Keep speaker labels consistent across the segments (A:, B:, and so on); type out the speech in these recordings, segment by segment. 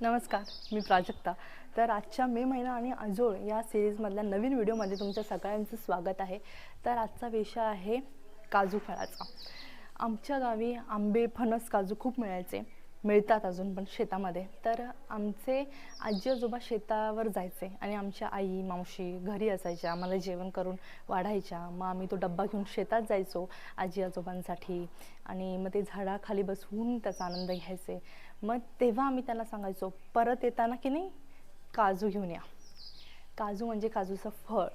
A: नमस्कार मी प्राजक्ता. तर आजच्या मे महिना आणि आजोळ या सिरीजमधल्या नवीन व्हिडिओमध्ये तुमच्या सगळ्यांचं स्वागत आहे. तर आजचा विषय आहे काजू फळाचा. आमच्या गावी आंबे फणस काजू खूप मिळायचे. मिळतात अजून पण शेतामध्ये. तर आमचे आजी आजोबा शेतावर जायचे आणि आमच्या आई मावशी घरी असायच्या आम्हाला जेवण करून वाढायच्या. मग आम्ही तो डब्बा घेऊन शेतात जायचो आजी आजोबांसाठी आणि मग ते झाडाखाली बसवून त्याचा आनंद घ्यायचे. मग तेव्हा आम्ही त्यांना सांगायचो परत येताना की नाही काजू घेऊन या. काजू म्हणजे काजूचं फळ.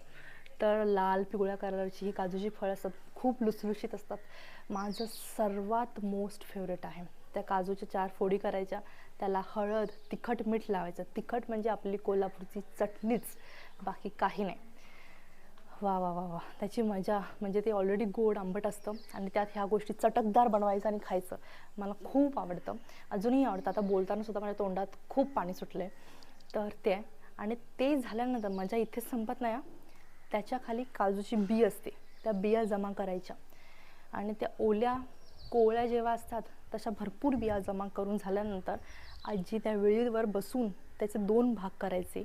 A: तर लाल पिवळ्या कलरची ही काजूची फळं असतात खूप लुसलुशीत असतात. माझं सर्वात मोस्ट फेवरेट आहे. त्या काजूच्या चार फोडी करायच्या त्याला हळद तिखट मीठ लावायचं. तिखट म्हणजे आपली कोल्हापूरची चटणीच बाकी काही नाही. वा वा वा वा. त्याची मजा म्हणजे ते ऑलरेडी गोड आंबट असतं आणि त्यात ह्या गोष्टी चटकदार बनवायचं आणि खायचं मला खूप आवडतं. अजूनही आवडतं. आता बोलताना सुद्धा माझ्या तोंडात खूप पाणी सुटलं आहे तर ते आणि ते झाल्यानंतर मजा इथेच संपत नाही हा. त्याच्याखाली काजूची बी असते. त्या बिया जमा करायच्या. आणि त्या ओल्या कोवळ्या जेव्हा असतात तशा भरपूर बिया जमा करून झाल्यानंतर आजी त्या वेळीवर बसून त्याचे दोन भाग करायचे.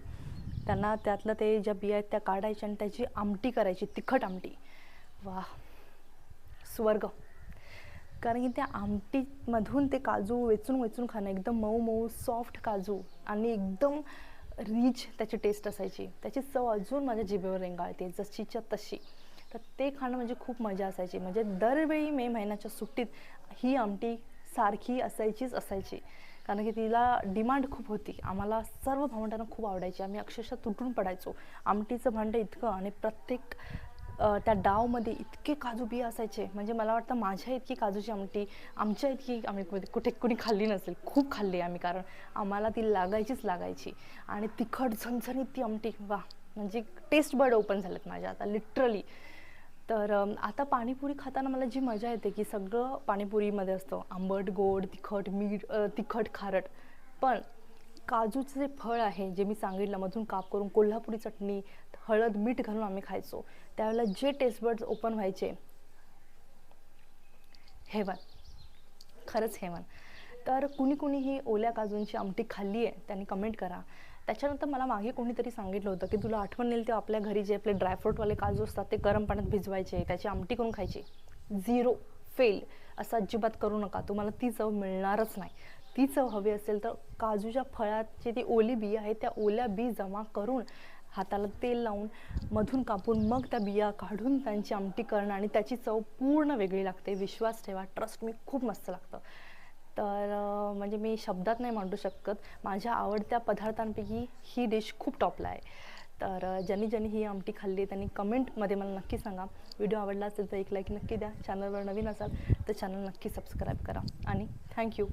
A: त्यांना त्यातलं ते ज्या बिया आहेत त्या काढायच्या आणि त्याची आमटी करायची तिखट आमटी. वा स्वर्ग. कारण की त्या आमटीमधून ते काजू वेचून वेचून खाणं एकदम मऊ मऊ सॉफ्ट काजू आणि एकदम रिच त्याची टेस्ट असायची. त्याची चव अजून माझ्या जिभेवर रेंगाळते जशीच्या तशी. तर ते खाणं म्हणजे खूप मजा असायची. म्हणजे दरवेळी मे महिन्याच्या सुट्टीत ही आमटी सारखी असायचीच असायची. कारण की तिला डिमांड खूप होती. आम्हाला सर्व भावंडांना खूप आवडायची. आम्ही अक्षरशः तुटून पडायचो. आमटीचं भांडं इतकं आणि प्रत्येक त्या डावमध्ये इतके काजू बिया असायचे. म्हणजे मला वाटतं माझ्या इतकी काजूची आमटी आमच्या इतकी आम्ही कुठे- कुठे कुणी खाल्ली नसेल. खूप खाल्ली आम्ही कारण आम्हाला ती लागायचीच लागायची. आणि तिखट झणझणीत ती आमटी वा म्हणजे टेस्ट बर्ड ओपन झालेत माझ्या. आता लिटरली तर आता पाणीपुरी खाताना मला जी मजा येते की सगळं पाणीपुरीमध्ये असतं. आंबट गोड तिखट मीठ तिखट खारट. पण काजूचं जे फळ आहे जे मी सांगितलं मधून काप करून कोल्हापुरी चटणी हळद मीठ घालून आम्ही खायचो. त्यावेळेला जे टेस्ट बर्ड्स ओपन व्हायचे हेवन. खरंच हेवन. तर कुणी कुणी ही ओल्या काजूंची आमटी खाल्ली आहे त्यांनी कमेंट करा. त्याच्यानंतर मला मागे कोणीतरी सांगितलं होतं की तुला आठवण येईल ते आपल्या घरी जे आपले ड्रायफ्रूटवाले काजू असतात ते गरम पाण्यात भिजवायचे त्याची आमटी करून खायची. झिरो फेल असं अजिबात करू नका. तुम्हाला ती चव मिळणारच नाही. ती चव हवी असेल तर काजूच्या फळाची ती ओली बी आहे त्या ओल्या बी जमा करून हाताला तेल लावून मधून कापून मग त्या बिया काढून त्यांची आमटी करणं आणि त्याची चव पूर्ण वेगळी लागते. विश्वास ठेवा. ट्रस्ट मी खूप मस्त लागतं. तर म्हणजे मी शब्दात नाही मांडू शकत. माझ्या आवडत्या पदार्थांपैकी ही डिश खूप टॉपला आहे. तर ज्यांनी ज्यांनी ही आमटी खाल्ली आहे त्यांनी कमेंटमध्ये मला नक्की सांगा. व्हिडिओ आवडला असेल तर एक लाईक नक्की द्या. चॅनलवर नवीन असाल तर चॅनल नक्की सबस्क्राईब करा. आणि थँक्यू